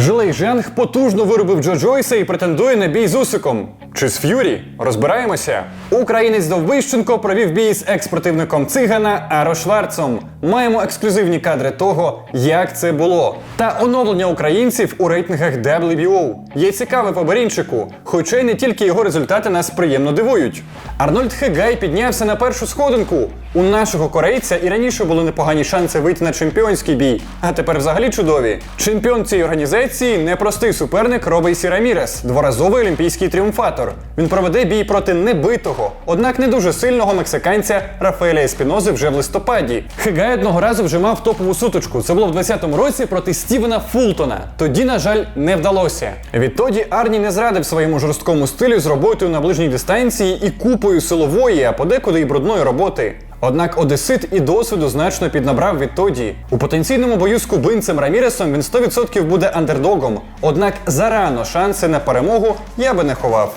Жилей Женг потужно виробив Джо Джойса і претендує на бій з Усиком. Чи з Ф'юрі? Розбираємося. Українець Довбищенко провів бій з екс-противником цигана Аро Шварцом. Маємо ексклюзивні кадри того, як це було. Та оновлення українців у рейтингах WBO. Є цікаве по Барінчику, хоча й не тільки його результати нас приємно дивують. Арнольд Хегай піднявся на першу сходинку. У нашого корейця і раніше були непогані шанси вийти на чемпіонський бій, а тепер взагалі чудові. Чемпіон цієї організації непростий суперник Робейсі Рамірес, дворазовий олімпійський тріумфатор. Він проведе бій проти небитого, однак не дуже сильного мексиканця Рафаеля Еспінози вже в листопаді. Хегай одного разу вже мав топову суточку. Це було в 20-му році проти Стівена Фултона. Тоді, на жаль, не вдалося. Відтоді Арні не зрадив своєму жорсткому стилю з роботою на ближній дистанції і купою силової, а подекуди і брудної роботи. Однак Одесит і досвіду значно піднабрав відтоді. У потенційному бою з кубинцем Раміресом він 100% буде андердогом. Однак зарано шанси на перемогу я би не ховав.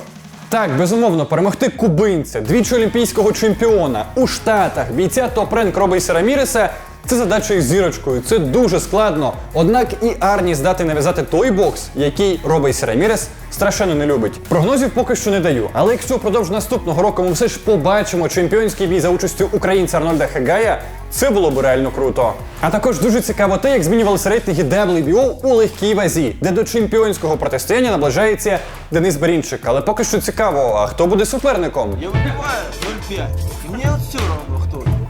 Так, безумовно, перемогти кубинця, двічі олімпійського чемпіона у Штатах, бійця топ-ренк Робейса Раміреса це задача із зірочкою. Це дуже складно. Однак і Арні здати нав'язати той бокс, який Робейс Рамірес страшенно не любить. Прогнозів поки що не даю. Але якщо впродовж наступного року ми все ж побачимо чемпіонський бій за участю українця Арнольда Хегая, це було б реально круто. А також дуже цікаво те, як змінювалися рейтинги WBO у легкій вазі, де до чемпіонського протистояння наближається Денис Барінчик. Але поки що цікаво, а хто буде суперником? Я выбиваю 0,5.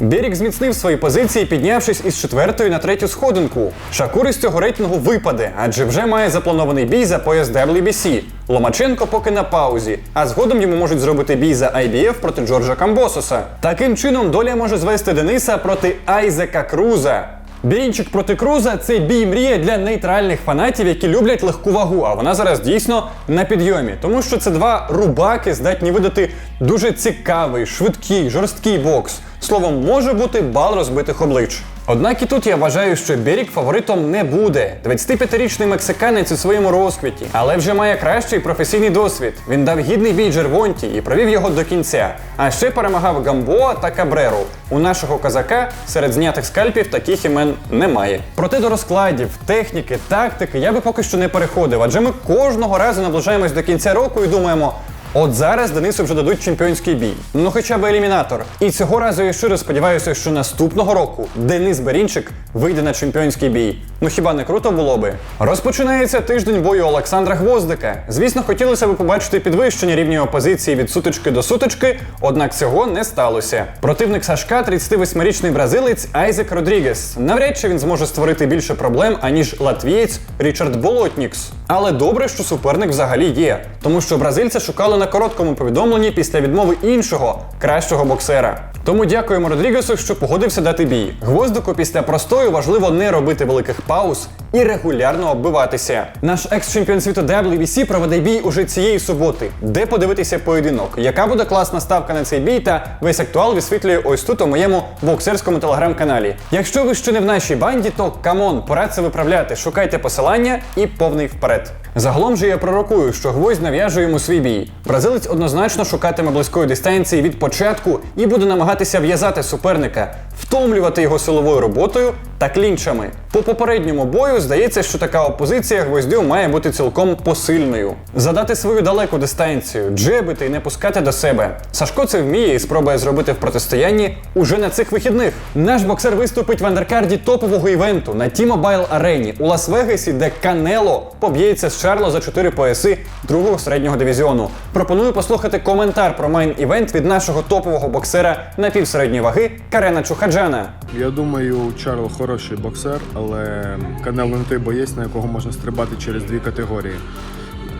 Берік зміцнив свої позиції, піднявшись із четвертої на третю сходинку. Шакур із цього рейтингу випаде, адже вже має запланований бій за пояс WBC. Ломаченко поки на паузі, а згодом йому можуть зробити бій за IBF проти Джорджа Камбососа. Таким чином, доля може звести Дениса проти Айзека Круза. Бійнчик проти Круза це бій мрія для нейтральних фанатів, які люблять легку вагу, а вона зараз дійсно на підйомі, тому що це два рубаки здатні видати дуже цікавий, швидкий, жорсткий бокс. Словом, може бути бал розбитих облич. Однак і тут я вважаю, що Берік фаворитом не буде. 25-річний мексиканець у своєму розквіті, але вже має кращий професійний досвід. Він дав гідний бій Джервонті і провів його до кінця. А ще перемагав Гамбоа та Кабреру. У нашого козака серед знятих скальпів таких імен немає. Проте до розкладів, техніки, тактики я би поки що не переходив, адже ми кожного разу наближаємось до кінця року і думаємо. От зараз Денису вже дадуть чемпіонський бій. Ну хоча б елімінатор. І цього разу я щиро сподіваюся, що наступного року Денис Берінчик вийде на чемпіонський бій. Ну хіба не круто було би? Розпочинається тиждень бою Олександра Гвоздика. Звісно, хотілося б побачити підвищення рівня опозиції від сутички до сутички, однак цього не сталося. Противник Сашка, 38-річний бразилець Айзек Родрігес. Навряд чи він зможе створити більше проблем, аніж латвієць Річард Болотнікс. Але добре, що суперник взагалі є, тому що бразильця шукали на короткому повідомленні після відмови іншого кращого боксера. Тому дякуємо Родрігесу, що погодився дати бій. Гвоздику після простою важливо не робити великих пауз і регулярно оббиватися. Наш екс-чемпіон світу WBC проведе бій уже цієї суботи, де подивитися поєдинок, яка буде класна ставка на цей бій та весь актуал висвітлює ось тут у моєму боксерському телеграм-каналі. Якщо ви ще не в нашій банді, то камон, пора це виправляти. Шукайте посилання і повний вперед. Загалом же я пророкую, що гвоздь нав'яжує йому свій бій. Бразилець однозначно шукатиме близької дистанції від початку і буде намагатися в'язати суперника, втомлювати його силовою роботою та клінчами. По попередньому бою здається, що така опозиція гвоздю має бути цілком посильною. Задати свою далеку дистанцію, джебити і не пускати до себе. Сашко це вміє і спробує зробити в протистоянні уже на цих вихідних. Наш боксер виступить в андеркарді топового івенту на T-Mobile арені у Лас-Вегасі, де Канело поб'ється з Шарло за 4 пояси другого середнього дивізіону. Пропоную послухати коментар про мейн-івент від нашого топового боксера на півсередньої ваги Карена Чухаджана. Я думаю, Чарл хороший боксер, але Канело не той боєць, на якого можна стрибати через дві категорії.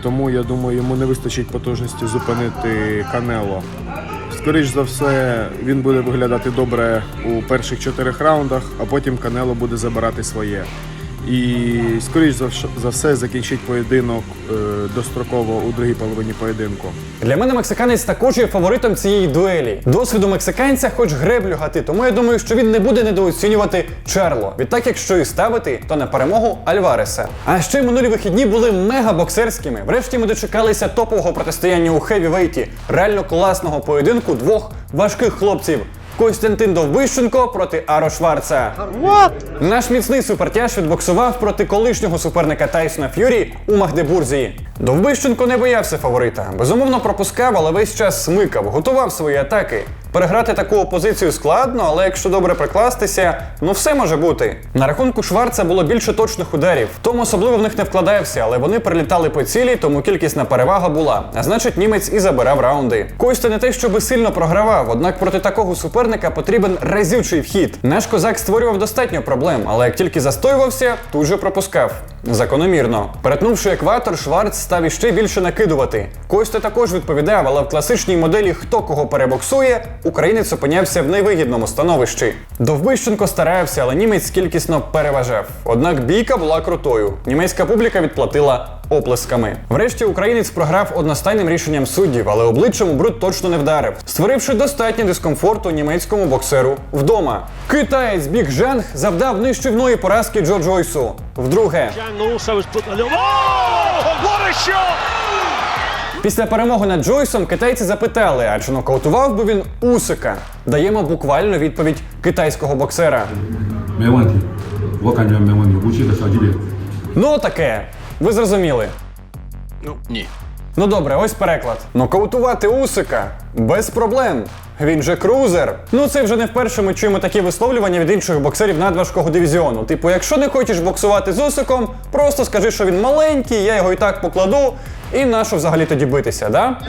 Тому я думаю, йому не вистачить потужності зупинити Канело. Скоріш за все, він буде виглядати добре у перших чотирьох раундах, а потім Канело буде забирати своє. І скоріш за все закінчить поєдинок е, достроково у другій половині поєдинку. Для мене мексиканець також є фаворитом цієї дуелі. Досвіду мексиканця хоч греблю гати, тому я думаю, що він не буде недооцінювати Чарло. Відтак, якщо і ставити, то на перемогу Альвареса. А ще минулі вихідні були мега боксерськими. Врешті ми дочекалися топового протистояння у хевівейті, реально класного поєдинку двох важких хлопців. Костянтин Довбищенко проти Аро Шварца. Наш міцний супертяж відбоксував проти колишнього суперника Тайсона Ф'юрі у Магдебурзі. Довбищенко не боявся фаворита. Безумовно пропускав, але весь час смикав, готував свої атаки. Переграти таку опозицію складно, але якщо добре прикластися, ну все може бути. На рахунку Шварца було більше точних ударів. Том особливо в них не вкладався, але вони прилітали по цілі, тому кількісна перевага була. А значить, німець і забирав раунди. Костя не те, щоби сильно програвав, однак проти такого суперника потрібен разючий вхід. Наш козак створював достатньо проблем, але як тільки застоювався, тут же пропускав. Закономірно. Перетнувши екватор, Шварц став іще більше накидувати. Костя також відповідав, але в класичній моделі хто кого перебоксує, українець опинявся в невигідному становищі. Довбищенко старався, але німець кількісно переважав. Однак бійка була крутою. Німецька публіка відплатила оплесками. Врешті українець програв одностайним рішенням суддів, але обличчям бруд точно не вдарив, створивши достатньо дискомфорту німецькому боксеру вдома. Китаєць Біг Жанг завдав нищівної поразки Джо Джойсу. Вдруге. What a shot! Після перемоги над Джойсом китайці запитали, а чи нокаутував би він Усика. Даємо буквально відповідь китайського боксера. Ну таке. Ви зрозуміли. Ну ні. Ну добре, ось переклад. Нокаутувати Усика без проблем. Він же крузер. Ну це вже не вперше ми чуємо такі висловлювання від інших боксерів надважкого дивізіону. Типу, якщо не хочеш боксувати з Усиком, просто скажи, що він маленький, я його і так покладу. І нащо взагалі тоді битися, да?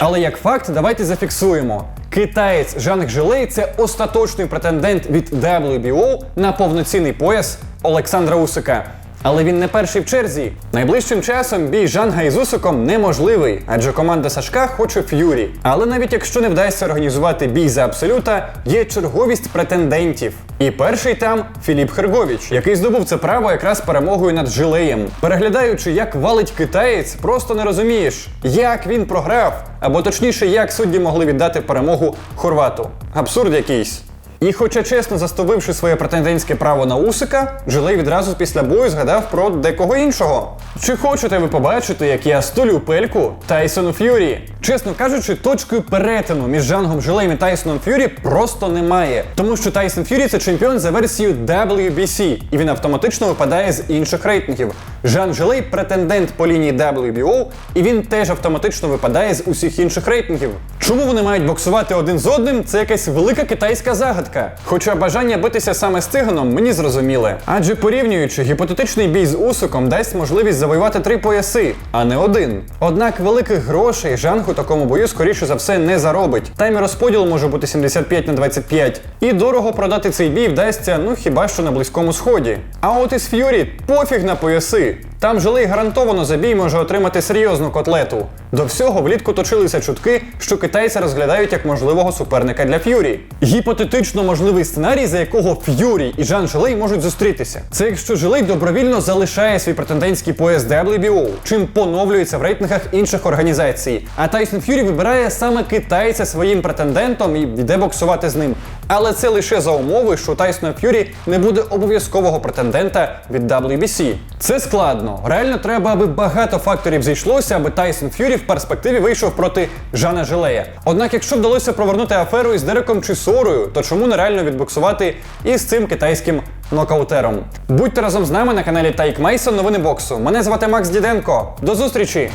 Але як факт, давайте зафіксуємо. Китаєць Жанг Жилей це остаточний претендент від WBO на повноцінний пояс Олександра Усика. Але він не перший в черзі. Найближчим часом бій Жанга із Усиком неможливий, адже команда Сашка хоче Ф'юрі. Але навіть якщо не вдасться організувати бій за абсолюта, є черговість претендентів. І перший там Філіп Херговіч, який здобув це право якраз перемогою над Жилеєм. Переглядаючи, як валить китаєць, просто не розумієш, як він програв, або точніше, як судді могли віддати перемогу хорвату. Абсурд якийсь. І хоча чесно застовивши своє претендентське право на Усика, Жилей відразу після бою згадав про декого іншого. Чи хочете ви побачити, як я стулю пельку Тайсону Ф'юрі? Чесно кажучи, точкою перетину між Жангом Жилеєм і Тайсоном Ф'юрі просто немає. Тому що Тайсон Ф'юрі це чемпіон за версією WBC, і він автоматично випадає з інших рейтингів. Жан Жилей претендент по лінії WBO, і він теж автоматично випадає з усіх інших рейтингів. Чому вони мають боксувати один з одним? Це якась велика китайська загадка. Хоча бажання битися саме з циганом мені зрозуміле. Адже порівнюючи, гіпотетичний бій з Усиком дасть можливість завоювати три пояси, а не один. Однак великих грошей Жанг у такому бою скоріше за все не заробить. Таймі розподіл може бути 75 на 25. І дорого продати цей бій вдасться, ну хіба що на близькому сході. А от із Ф'юрі пофіг на пояси. Там жилий гарантовано за бій може отримати серйозну котлету. До всього влітку точилися чутки, що китайці розглядають як можливого суперника для Ф'юрі. Гіпотетично можливий сценарій, за якого Ф'юрі і Жан Жилей можуть зустрітися. Це якщо Жилей добровільно залишає свій претендентський пояс WBO, чим поновлюється в рейтингах інших організацій. А Тайсон Ф'юрі вибирає саме китайця своїм претендентом і йде боксувати з ним. Але це лише за умови, що Тайсона Ф'юрі не буде обов'язкового претендента від WBC. Це складно. Реально треба, аби багато факторів зійшлося, аби Тайсон Ф'юрі в перспективі вийшов проти Жана Жилея. Однак, якщо вдалося провернути аферу із Дереком Чисорою, то чому нереально відбоксувати із цим китайським нокаутером? Будьте разом з нами на каналі Тайк Мейсон Новини боксу. Мене звати Макс Діденко. До зустрічі!